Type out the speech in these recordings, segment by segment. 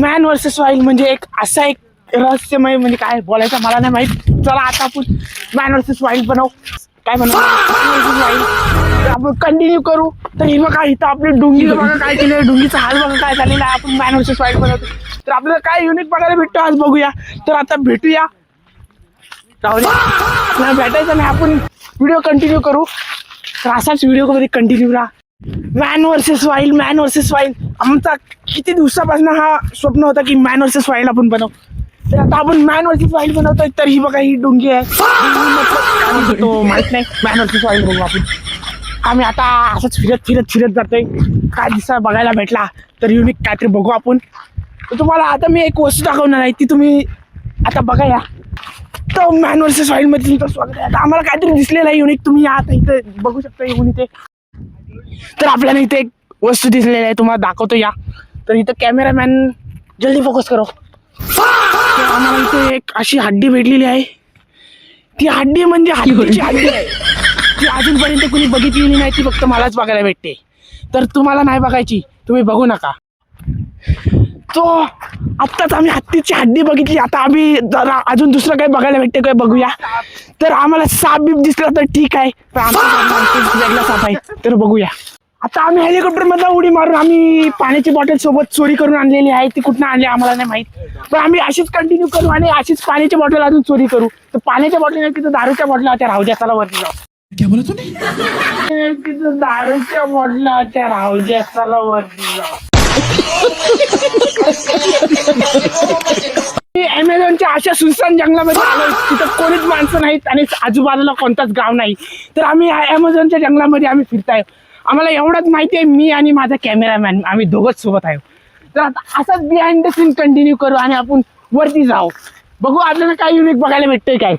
Man versus wild म्हणजे एक असा एक रहस्यमय म्हणजे काय बोलायचं मला नाही माहीत. चला आता आपण मॅन वर्सेस वाईल्ड बनव. काय बनव? आपण कंटिन्यू करू. तर हे बघा इथं आपले डुंगी बघा काय केलं डुंगीचा हाल बघा काय झालेला आहे. आपण मॅन वर्सेस वाईल्ड बनवतो. तर आपल्याला काय युनिट बघायला भेटतो आज बघूया. तर आता भेटूया. भेटायचं नाही. आपण व्हिडिओ कंटिन्यू करू. तर असाच व्हिडिओमध्ये कंटिन्यू राहा. Man versus wild man versus wild आमचा किती दिवसापासून हा स्वप्न होता की मॅन वर्सेस वाईल्ड आपण बनव. तर आता आपण मॅन वर्सेस वाईल्ड बनवतोय तर ही बघा ही डोंगी आहे. तो माहीत नाही. मॅन वर्सेस वाईल्ड बघू आपण. आम्ही आता असंच फिरत फिरत फिरत जातोय. काय दिसा बघायला भेटला तर युनिक काहीतरी बघू आपण. तुम्हाला आता मी एक वस्तू दाखवणार आहे ती तुम्ही आता बघा या. तो मॅन वर्सेस वाईल्डमध्ये तुमचं स्वागत आहे. आता आम्हाला काहीतरी दिसलेलं आहे युनिक तुम्ही या आता इथं बघू शकता येऊन इथे. तर आपल्याला इथे एक वस्तू दिसलेली आहे तुम्हाला दाखवतो या. तर इथं कॅमेरामॅन जल्दी फोकस करो. आम्हाला इथे एक अशी हड्डी भेटलेली आहे. ती हड्डी म्हणजे हड्डीची हड्डी आहे. ती अजूनपर्यंत कुणी बघितलेली नाही ती फक्त मलाच बघायला भेटते. तर तुम्हाला नाही बघायची तुम्ही बघू नका. तो आत्ताच आम्ही हत्तीची हड्डी बघितली. आता आम्ही जरा अजून दुसरं काही बघायला भेटते काय बघूया. तर आम्हाला साप बीप दिसला तर ठीक आहे. पण साप- आहे. तर बघूया. आता आम्ही हेलिकॉप्टर मधला उडी मारून आम्ही पाण्याची बॉटल सोबत चोरी करून आणलेली आहे. ती कुठनं आणली आम्हाला नाही माहीत. पण आम्ही अशीच कंटिन्यू करू आणि अशीच पाण्याची बॉटल अजून चोरी करू. तर पाण्याच्या बॉटल नाही तिथं दारूच्या बॉटल त्या राहू द्या चला वरती जाऊ. दारूच्या बॉटल त्या राहू द्या चला वरती जाऊ. अमेझॉनच्या अशा सुनसान जंगलामध्ये आलो तिथं कोणीच माणसं नाहीत आणि आजूबाजूला कोणताच गाव नाही. तर आम्ही अमेझॉनच्या जंगलामध्ये आम्ही फिरताय. आम्हाला एवढंच माहिती आहे मी आणि माझा कॅमेरामॅन आम्ही दोघंच सोबत आहे. तर आता असाच बिहाइंड द सीन कंटिन्यू करू आणि आपण वरती जाऊ. बघू आपल्याला काय युनिक बघायला भेटतंय काय.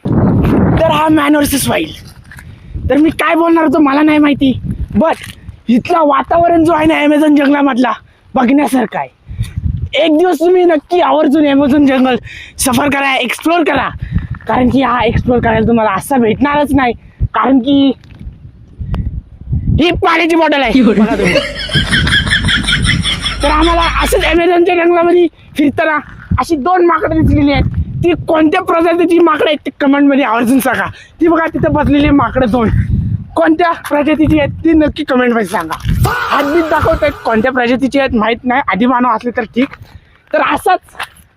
तर हा मॅन वर्सेस वाईल्ड तर मी काय बोलणार होतो मला नाही माहिती. बट इथला वातावरण जो आहे ना अमेझॉन जंगलामधला बघण्यासारखं आहे. एक दिवस तुम्ही नक्की आवर्जून अमेझॉन जंगल सफर करा एक्सप्लोर करा. कारण की हा एक्सप्लोर करायला तुम्हाला असा भेटणारच नाही. कारण की ही पाण्याची बॉटल आहे. तर आम्हाला असंच अमेझॉनच्या जंगलामध्ये फिरताना अशी दोन माकडं दिसलेली आहेत. ती कोणत्या प्रजातीची माकडं आहेत ते कमेंटमध्ये आवर्जून सांगा. ती बघा तिथं बसलेली माकडं दोन. कोणत्या प्रजातीची आहेत ती नक्की कमेंटमध्ये सांगा. हातबीत दाखवत आहेत कोणत्या प्रजातीची आहेत माहीत नाही. आधी मानव असले तर ठीक. तर असाच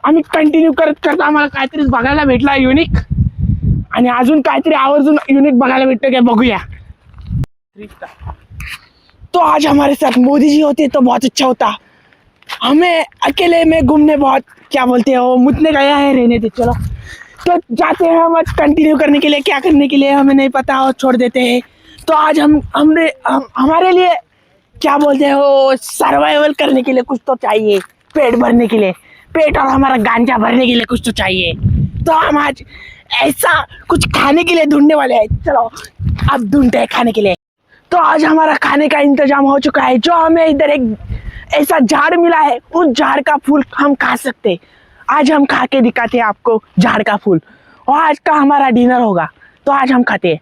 आम्ही कंटिन्यू करत करत आम्हाला काहीतरी बघायला भेटला युनिक आणि अजून काहीतरी आवर्जून युनिक बघायला भेटतं काय बघूया. तो आज हमारे साथ मोदी जी होते तो बहुत अच्छा होता. हमें अकेले में घूमने बहुत क्या बोलते हो मुतने गया है रहने दे चलो. तो जाते हैं हम आज कंटिन्यू करने के लिए क्या करने के लिए हमें नहीं पता और छोड़ देते हैं. तो आज हम हमने हम, हमारे लिए क्या बोलते हो सर्वाइवल करने के लिए कुछ तो चाहिए। पेट भरने के लिए। पेट और हमारा गांजा भरने के लिए कुछ तो चाहिए। तो हम आज ऐसा कुछ खाने के लिए ढूँढने वाले हैं। चलो, अब ढूंढते हैं खाने के लिए। तो आज हमारा खाने का इंतज़ाम हो चुका है। जो हमें इधर एक ऐसा झाड़ मिला है, उस झाड़ का फूल हम खा सकते। आज हम खा के दिखाते हैं आपको झाड़ का फूल। और आज का हमारा डिनर होगा। तो आज हम खाते हैं।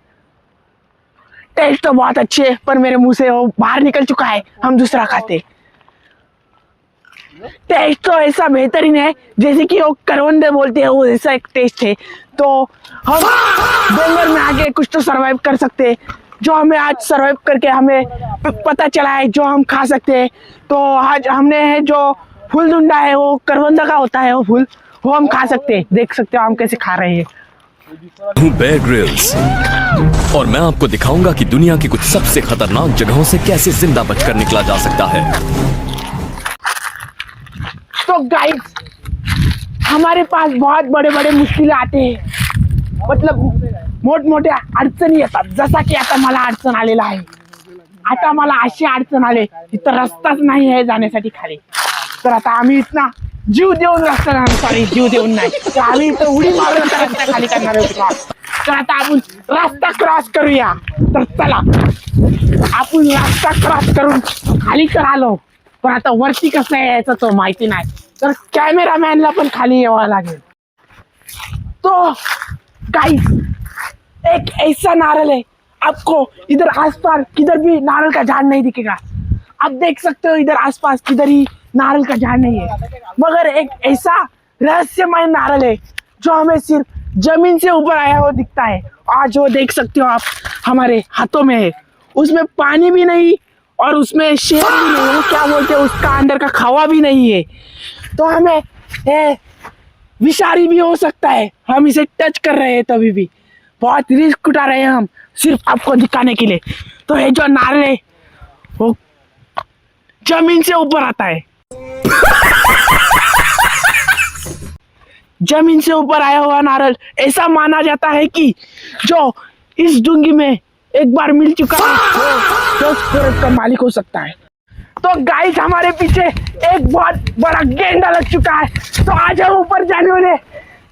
टेस्ट तो बहुत अच्छे है, पर मेरे मुँह से वो बाहर निकल चुका है। हम दूसरा खाते टेस्ट तो ऐसा बेहतरीन है, जैसे कि वो करवंदे बोलते हैं, वो ऐसा एक टेस्ट है। तो हम जंगल में आके कुछ तो सरवाइव कर सकते हैं। जो हमें आज सरवाइव करके हमें पता चला है, जो हम खा सकते हैं। तो आज हमने जो फूल ढूंढा है, वो करवंदा का होता है, वो फूल, वो हम खा सकते हैं। देख सकते हो हम कैसे खा रहे हैं। हूँ बेयर ग्रिल्स और मैं आपको दिखाऊँगा कि दुनिया की कुछ सबसे खतरनाक जगहों से कैसे ज़िंदा बचकर निकला जा सकता है। तो गाइस हमारे पास बहुत बड़े बड़े मुश्किल आते हैं। मतलब मोठमोठ्या अडचणी येतात जसा की आता मला अडचण आलेला आता मला अशी अडचण आले, इथं रस्ताच नाही खाली. तर आता आम्ही इथना जीव देऊन रस्ता सॉरी जीव देऊन नाही तर उडी मारून खाली करणार आहोत तर आता आपण रस्ता क्रॉस करूया तर चला। आपण रस्ता क्रॉस करून खाली तर आलो पण आता वरती कसं यायचं तो माहिती नाही। तर कॅमेरामॅनला पण खाली यावं लागेल तो गाइस एक ऐसा नारल है। आपको इधर आसपास किधर भी नारल का झाड़ नहीं दिखेगा। आप देख सकते हो इधर आसपास किधर ही नारियल का झाड़ नहीं है। मगर एक ऐसा रहस्यमय नारल है जो हमें सिर्फ़ ज़मीन से ऊपर आया हुआ दिखता है। आज वो देख सकते हो आप हमारे हाथों में है। उसमें पानी भी नहीं और उसमें शेर भी नहीं वो क्या बोलते हैं उसका अंदर का खवा भी नहीं है। तो हमें ए, विषारी भी हो सकता है। हम इसे टच कर रहे हैं तभी भी। बहुत रिस्क उठा रहे हैं हम सिर्फ़ आपको दिखाने के लिए। तो ये जो है वो ज़मीन से ऊपर आता है। ज़मीन से ऊपर आया हुआ नारल ऐसा माना जाता है कि जो इस डूँगी में एक बार मिल चुका है वो दस करोड़ का मालिक हो सकता है। तो गाइस हमारे पीछे एक बहुत बड़ा गेंडा लग चुका है। तो आज हम ऊपर जाने वाले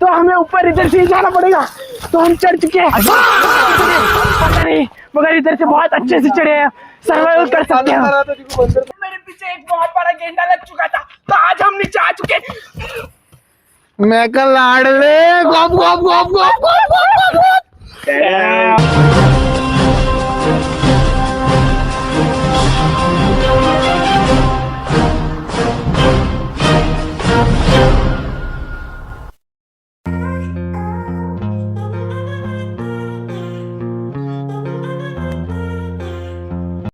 तो हमें ऊपर इधर से ही जाना पड़ेगा। तो हम चढ़ चुके हैं। पता नहीं मगर इधर से बहुत अच्छे से चढ़े हैं। सर्वाइवल कर सकते हैं मेरे पीछे एक बहुत बड़ा गेंडा लग चुका था। तो आज हम नीचे आ चुके मेका लाडले गॉप गॉप गॉप गॉप गॉप गॉप गॉप.